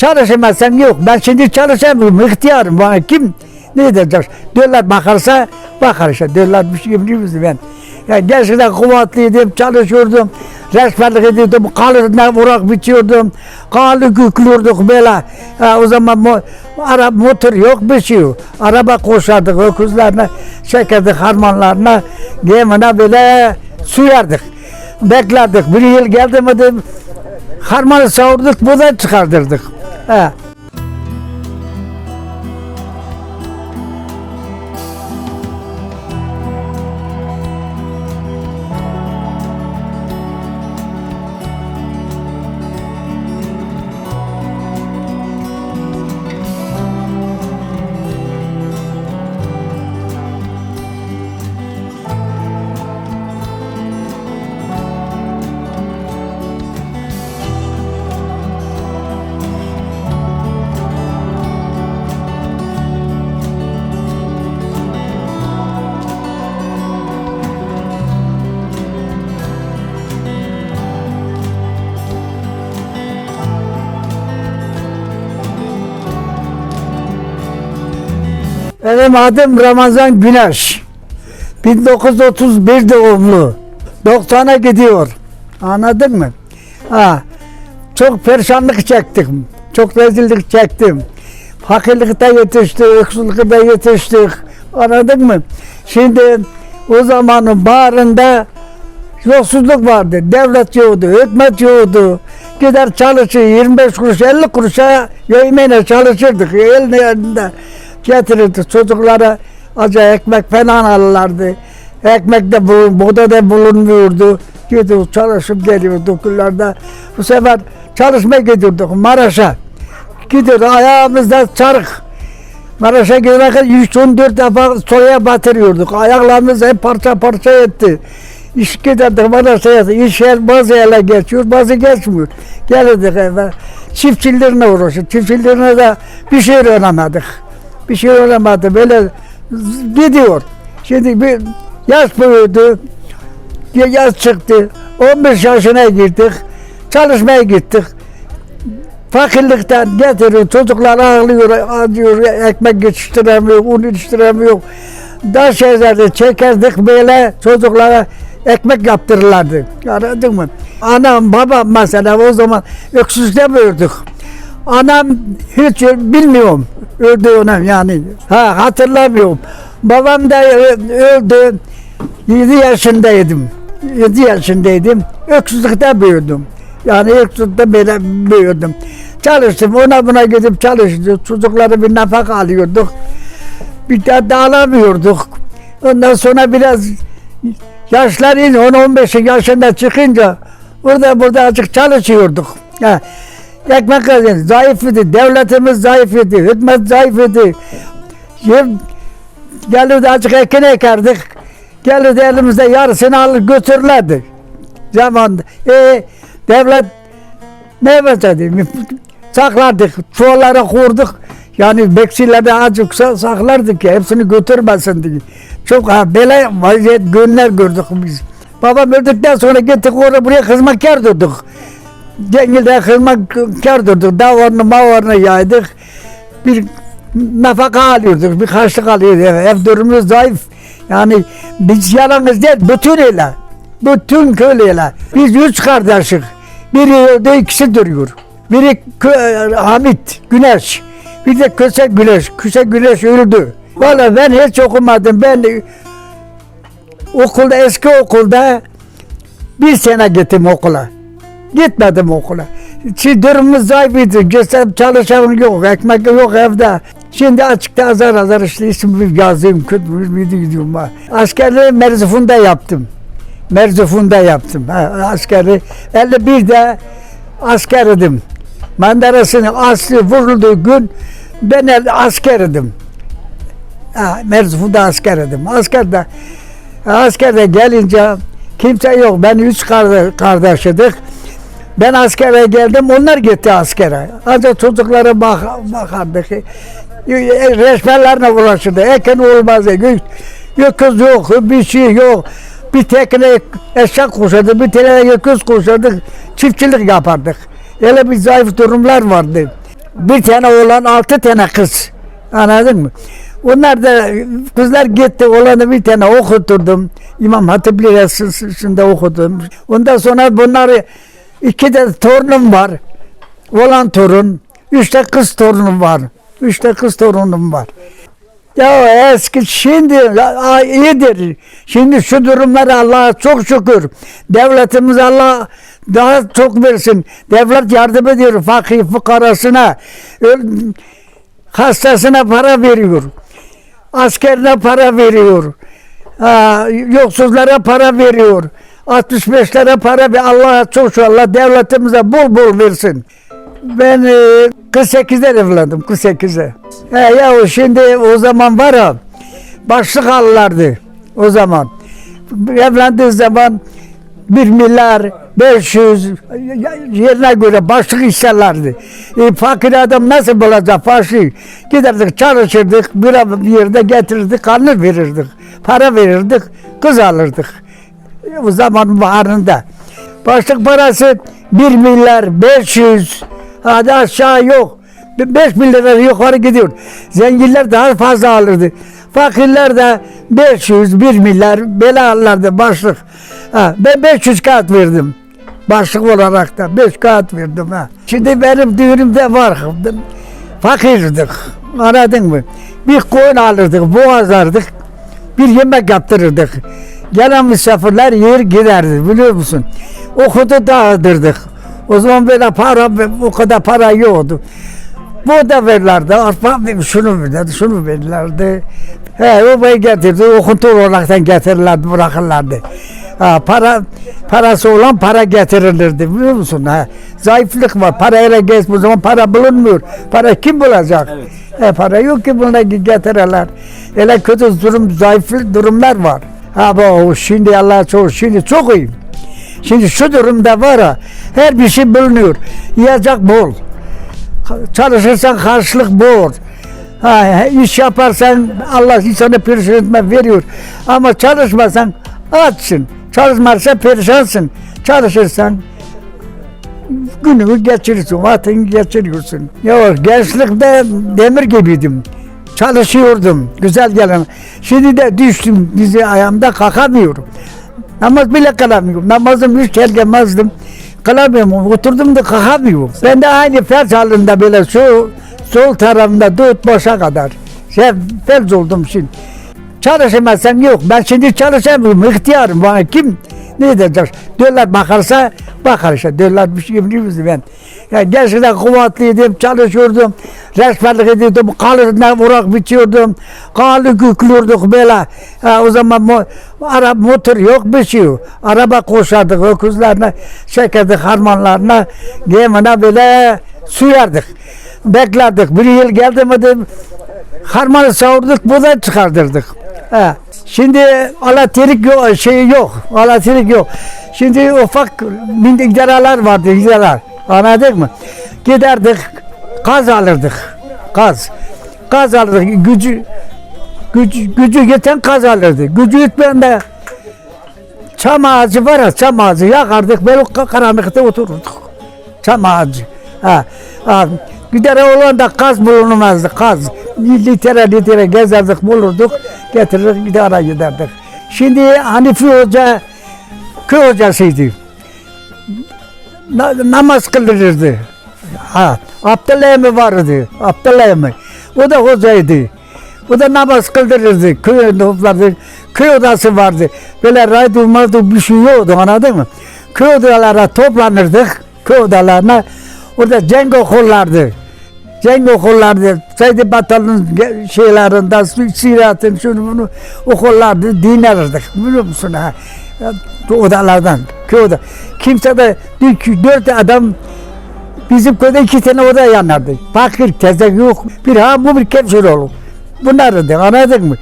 Çalışamazsan yok. Ben şimdi çalışamıyorum. ihtiyarım. Bana kim ne diyecek? Diyorlar bakarsa bakar işte. Diyorlar bir şey biliyor musun ben? Yani gerçekten kuvvetliydim, çalışıyordum. Resmenlik ediyordum, kalırına uğrak biçiyordum. Kalı küklüyorduk böyle. Ha, o zaman mo ara, motor yok bir şey yok. Araba koşardık öküzlerine, çekerdik harmanlarına, gemine böyle suyardık. Beklerdik. Bir yıl geldi mi de harmanı savurduk, buğday çıkardırdık. He. Benim adım Ramazan Güneş. 1931 doğumlu. 90'a gidiyor. Anladın mı? Ha. Çok perişanlık çektim. Çok rezillik çektim. Fakirlikte yetiştik, öksürlükte yetiştik. Anladın mı? Şimdi o zamanın bağrında yoksulluk vardı. Devlet yoktu, hükümet yoktu. Gider çalışır 25 kuruş 50 kuruşa yemeğine çalışırdık. Elinde getirirdi çocuklara acı ekmek falan alırlardı. Ekmek de bu, buğda da bulunmuyordu. Gidiyor çalışıp geliyordu okullarda. Bu sefer çalışmaya gidiyorduk Maraş'a. Gidiyordu ayağımızda çarık. Maraş'a giderken 3-14 defa soya batırıyorduk. Ayaklarımız hep parça parça etti. İş giderdik Maraş'a yatık. İş yer bazı ele geçiyor, bazı geçmiyor. Gelirdik eve. Çiftçilerine uğraştık. Çiftçilerine de bir şey öğrenemedik. Bir şey öğrenemedik. Böyle gidiyor. Şimdi bir yaş büyüdü. Ya- Yaş çıktı. 15 yaşına girdik. Çalışmaya gittik. Fakirlikten getiriyor, çocuklar ağlıyor, acıyor, ekmek yetiştiremiyor, un yetiştiremiyor. Daha şeyleri çekerdik böyle çocuklara ekmek yaptırırlardı. Anladın mı? Anam, babam mesela o zaman öksüzde büyüdük. Anam hiç bilmiyorum öldüğünü yani. Ha hatırlamıyorum. Babam da öldü. 7 yaşındaydım. 7 yaşındaydım. Öksüzlükte büyüdüm. Yani öksüzlükte böyle büyüdüm. Çalıştım. Ona buna gidip çalıştık. Çocuklara bir nafaka alıyorduk. Bir daha da alamıyorduk. Ondan sonra biraz yaşlar in 10-15 yaşında çıkınca burada burada azıcık çalışıyorduk. Ha. Ekmek kazanıyoruz. Zayıf idi. Devletimiz zayıf idi. Hükümet zayıf idi. Yem- Gelirdi azıcık ekin ekerdik. Gelirdi elimizde yarısını alır götürürlerdi. Zamanında. E, devlet ne yapacaktık? Saklardık. Çuvallara kurduk. Yani bekçilerde azıcık sa- saklardık ki hepsini götürmesin diye. Çok ha, böyle vaziyet günler gördük biz. Babam öldükten sonra gittik oraya buraya hizmetkar durduk. Cengil'de hizmetkar durduk. Davarını mavarını yaydık. Bir nafaka alıyorduk. Bir karşılık alıyorduk. Ev durumumuz zayıf. Yani biz yalnız değil, bütün ile. Bütün köylüyle. Biz üç kardeşik. Biri öldü, ikisi duruyor. Biri Kö- Hamit, Güneş. Bir de Köse Güneş. Köse Güneş öldü. Valla ben hiç okumadım. Ben okulda, eski okulda bir sene gittim okula. Gitmedim okula. Durumumuz zayıfıydı. Gösterip çalışan yok, ekmek yok evde. Şimdi açıkta azar azar işte ismimi yazayım, kötü gidiyorum. Askerliği Merzifon'da yaptım. Merzifon'da yaptım. Ha, askeri. 51'de asker idim. Mandarasının aslı vurulduğu gün ben el, asker idim. Ha, asker idim. Askerde, askerde gelince kimse yok. Ben üç kardeş, kardeşidik. Ben askere geldim, onlar gitti askere. Ancak çocuklara bak, bakardık. Resmenlerle uğraşırdı. Eken olmaz. Yok, yok kız yok, bir şey yok. Bir tekne eşek kuşadık, bir tane öküz kuşadık. Çiftçilik yapardık. Öyle bir zayıf durumlar vardı. Bir tane oğlan altı tane kız. Anladın mı? Onlar da kızlar gitti. Oğlanı bir tane okuturdum. İmam Hatip Lisesi'nde okudum. Ondan sonra bunları iki de torunum var. Oğlan torun. Üç de kız torunum var. Üç de kız torunum var. Ya eski şimdi a- iyidir. Şimdi şu durumlara Allah'a çok şükür. Devletimiz Allah daha çok versin. Devlet yardım ediyor fakir fukarasına. Hastasına para veriyor. Askerine para veriyor. Ha, yoksuzlara para veriyor. 65'lere para ver. Allah'a çok şükür. Allah devletimize bol bol versin. Ben e, 48'de evlendim. 48'de. He ya şimdi o zaman var ya başlık alırlardı o zaman. Evlendiği zaman 1 milyar 500 yerine göre başlık isterlerdi. E, fakir adam nasıl bulacak fakir? Giderdik çalışırdık bir bir yerde getirirdik karnı verirdik. Para verirdik kız alırdık. O zaman baharında. Başlık parası 1 milyar 500 hadi aşağı yok. 5 milyar yukarı gidiyor. Zenginler daha fazla alırdı. Fakirler de 500, 1 milyar böyle alırlardı başlık. Ha, ben 500 kağıt verdim. Başlık olarak da 5 kağıt verdim. Ha. Şimdi benim düğünümde var. Fakirdik. Anladın mı? Bir koyun alırdık, boğazlardık. Bir yemek yaptırırdık. Gelen misafirler yer giderdi biliyor musun? Okudu dağıtırdık. O zaman böyle para, o kadar para yoktu. Bu da verirlerdi. Arpa şunu verirlerdi, şunu verirlerdi. He, o bey getirdi, okuntu olaraktan getirirlerdi, bırakırlardı. Ha, para parası olan para getirilirdi biliyor musun? Ha, zayıflık var. Parayla geç bu zaman para bulunmuyor. Para kim bulacak? E, para yok ki buna getirirler. Öyle kötü durum, zayıflık durumlar var. Ha şimdi Allah'a çok şimdi çok iyi. Şimdi şu durumda var ha, her bir şey bulunuyor. Yiyecek bol. Çalışırsan karşılık bol. Ha, iş yaparsan Allah insana perişan veriyor. Ama çalışmasan açsın. Çalışmazsa perişansın. Çalışırsan gününü geçirirsin, vaktini geçiriyorsun. Ya gençlikte demir gibiydim. Çalışıyordum, güzel gelen. Şimdi de düştüm, dizi ayağımda kalkamıyorum. Namaz bile kılamıyorum. Namazım hiç gelmezdim. Kılamıyorum, oturdum da kalkamıyorum. Ben de aynı felç halinde böyle şu sol tarafımda dört başa kadar. Şey, felç oldum şimdi. Çalışamazsam yok. Ben şimdi çalışamıyorum. İhtiyarım bana kim ne diyecek? Diyorlar bakarsa bakar işte. Diyorlar bir şey biliyor musun ben? Yani gerçekten kuvvetliydim, çalışıyordum. Resmenlik ediyordum. Kalırına vurak biçiyordum. Kalı küklüyorduk böyle. Ha, o zaman mo ara motor yok bir şey yok. Araba koşardık öküzlerine, çekerdik harmanlarına, gemine böyle suyardık. Beklerdik. Bir yıl geldi mi de harmanı savurduk, buradan çıkardırdık. He. Şimdi alaterik yok, şey yok, alaterik yok. Şimdi ufak mindikdaralar vardı, gideler. Anladın mı? Giderdik, gaz alırdık. Gaz. Gaz alırdık, gücü gücü, gücü yeten gaz alırdı. Gücü yetmeyen de çam ağacı var ya, çam ağacı yakardık, böyle ka- karanlıkta otururduk. Çam ağacı. Ha, ha. Gider olan da kaz bulunmazdı, kaz. Litre litre gezerdik, bulurduk, getirir idara giderdik. Şimdi Hanifi Hoca köy hocasıydı. Na- namaz kıldırırdı. Ha, Abdullah Emi vardı, Abdullah Emi. O da hocaydı. O da namaz kıldırırdı. Köy toplardı. Köy odası vardı. Böyle ray durmazdı bir şey yoktu anladın mı? Köy odalara toplanırdık. Köy odalarına. Orada cenk okullardı. Cenk okullardı. Seydi Batal'ın şeylerinden, siratın şunu bunu okullardı. Dinlerdik. Biliyor musun ha? Odalardan. Köy oda. Kimse de dört- adam Bizim köyde iki tane oda yanardı. Fakir, tezek yok. Bir hamur, bir kepçeloğlu. Bunlardı, anladın mı?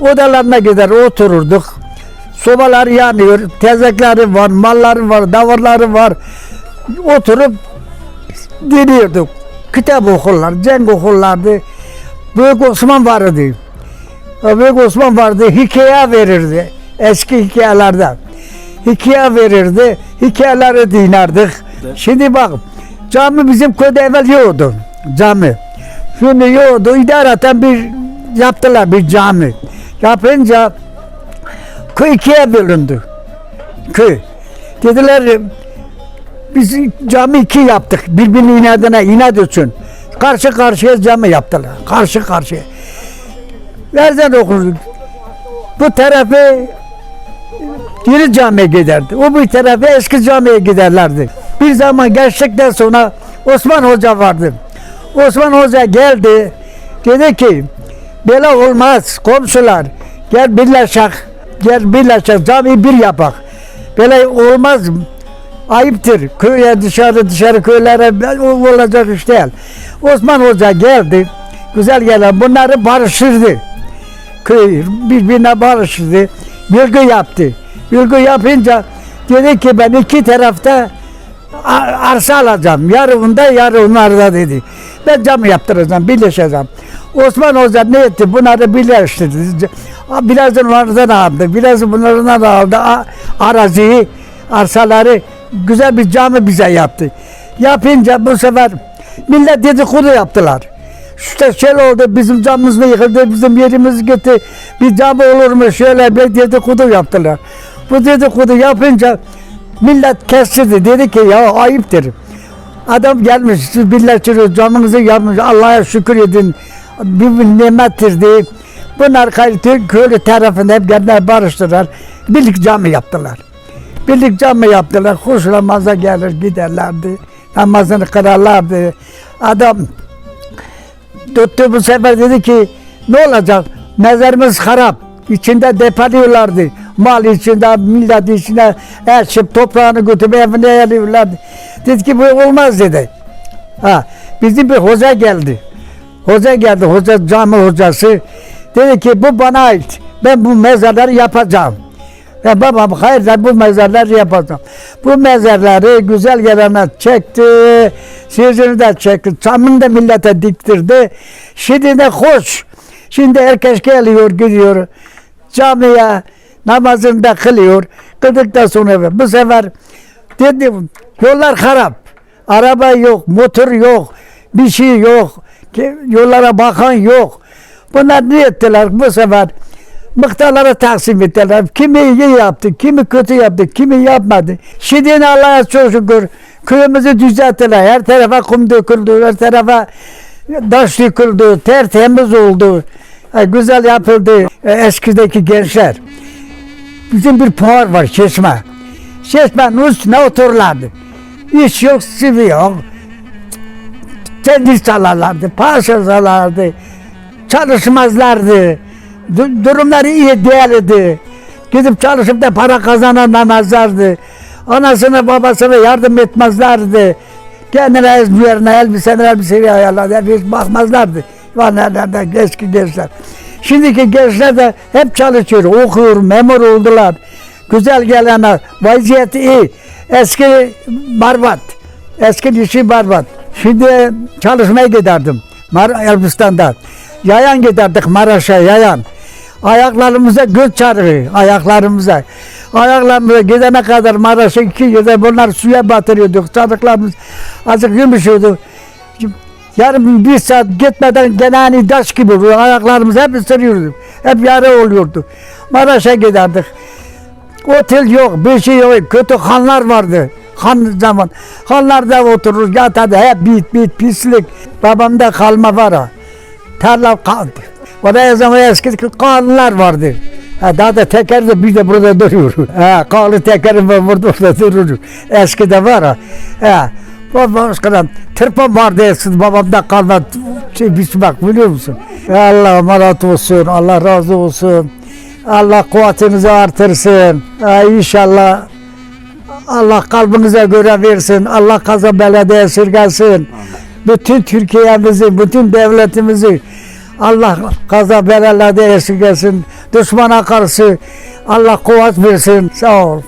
Odalarına gider otururduk. Sobalar yanıyor, tezekleri var, malları var, davarları var. Oturup dinliyorduk. Kitap okurlar, cenk okurlardı. Büyük Osman vardı. Büyük Osman vardı, hikaye verirdi. Eski hikayelerden. Hikaye verirdi, hikayeleri dinlerdik. Şimdi bak, cami bizim köyde evvel yoktu. cami. Şimdi yoktu idareten bir yaptılar bir cami. Yapınca köy ikiye bölündü. Köy. Dediler biz cami iki yaptık. Birbirinin inadına inat için. Karşı karşıya cami yaptılar. Karşı karşıya. Nereden okurduk? Bu tarafı yeni camiye giderdi. O bu tarafı eski camiye giderlerdi. Bir zaman geçtikten sonra Osman Hoca vardı. Osman Hoca geldi. Dedi ki böyle olmaz komşular. Gel birleşek. Gel birleşek. Camiyi bir yapak. Böyle olmaz. Ayıptır. Köye dışarı dışarı köylere olacak iş değil. Osman Hoca geldi. Güzel gelen bunları barıştırdı köy birbirine barıştı. Bilgi yaptı. Bilgi yapınca dedi ki ben iki tarafta arsa alacağım. Yarı bunda yarı onlarda dedi. Ben cam yaptıracağım, birleşeceğim. Osman Hoca ne etti? Bunları birleştirdi. Biraz onlardan aldı, biraz bunlardan aldı. Araziyi, arsaları güzel bir cami bize yaptı. Yapınca bu sefer millet dedikodu yaptılar. İşte şöyle oldu bizim camımız mı yıkıldı bizim yerimiz gitti bir cam olur mu şöyle bir dedikodu yaptılar. Bu dedikodu yapınca millet kestirdi dedi ki ya ayıptır. Adam gelmiş siz birleştiriyor camınızı yapmış Allah'a şükür edin bir, bir nimettir diye. Bunlar kalite köylü tarafında hep geldiler barıştılar. Birlik cami yaptılar. Birlik cami yaptılar. Hoş namaza gelir giderlerdi. Namazını kırarlardı. Adam tuttu bu sefer dedi ki ne olacak mezarımız harap içinde depalıyorlardı mal içinde millet içine erşip toprağını götürüp evine yeriyorlardı dedi ki bu olmaz dedi ha bizim bir hoca geldi hoca geldi hoca cami hocası dedi ki bu bana ait ben bu mezarları yapacağım ya babam hayır ben bu mezarları yapacağım. Bu mezarları güzel gelene çekti. Sözünü de çekti. Çamını da millete diktirdi. Şimdi de hoş. Şimdi herkes geliyor gidiyor. Camiye namazını da kılıyor. Kıldıktan sonra bu sefer dedim yollar harap. Araba yok, motor yok, bir şey yok. Yollara bakan yok. Bunlar ne ettiler bu sefer? Mıhtarlara taksim ettiler. Kimi iyi yaptı, kimi kötü yaptı, kimi yapmadı. Şimdi Allah'a çok şükür köyümüzü düzelttiler. Her tarafa kum döküldü, her tarafa taş döküldü, tertemiz oldu. Güzel yapıldı e, eskideki gençler. Bizim bir puar var çeşme. Çeşmenin üstüne otururlardı. İş yok, sıvı yok. Kendi çalarlardı, paşa çalarlardı. Çalışmazlardı. Du- durumları iyi değildi. Gidip çalışıp da para kazanamazlardı. Anasına babasına yardım etmezlerdi. Kendine ezberine elbisene elbiseyi ayarlardı. Hiç bakmazlardı. Nerede eski gençler. Şimdiki gençler de hep çalışıyor, okuyor, memur oldular. Güzel gelene vaziyeti iyi. Eski barbat. Eski işi barbat. Şimdi çalışmaya giderdim. Mar Elbistan'da. Yayan giderdik Maraş'a yayan. Ayaklarımıza göz çarpıyor ayaklarımıza. Ayaklarımıza gidene kadar Maraş'a iki yılda bunlar suya batırıyorduk. Çocuklarımız azıcık yumuşuyordu. Yarım bir saat gitmeden gene hani taş gibi oluyor. Ayaklarımız hep ısırıyordu. Hep yara oluyordu. Maraş'a giderdik. Otel yok, bir şey yok. Kötü hanlar vardı. Han zaman. Hanlarda oturur, yatardı. Hep bit bit pislik. Babamda kalma var ha. Tarla kaldı. Oraya zaman eski kanlar vardı. Ha, daha da teker de bir de burada duruyor. Ha, kanlı tekerim var burada orada durur. Eskide var ha. Ha. Başkadan tırpan vardı eski babamda kalma şey biçmek biliyor musun? Allah malat olsun, Allah razı olsun. Allah kuvvetinizi artırsın. Ha, inşallah Allah kalbinize göre versin. Allah kaza belediye esirgesin. Bütün Türkiye'mizi, bütün devletimizi Allah kaza belediye esirgesin. Düşmana karşı Allah kuvvet versin. Sağ ol.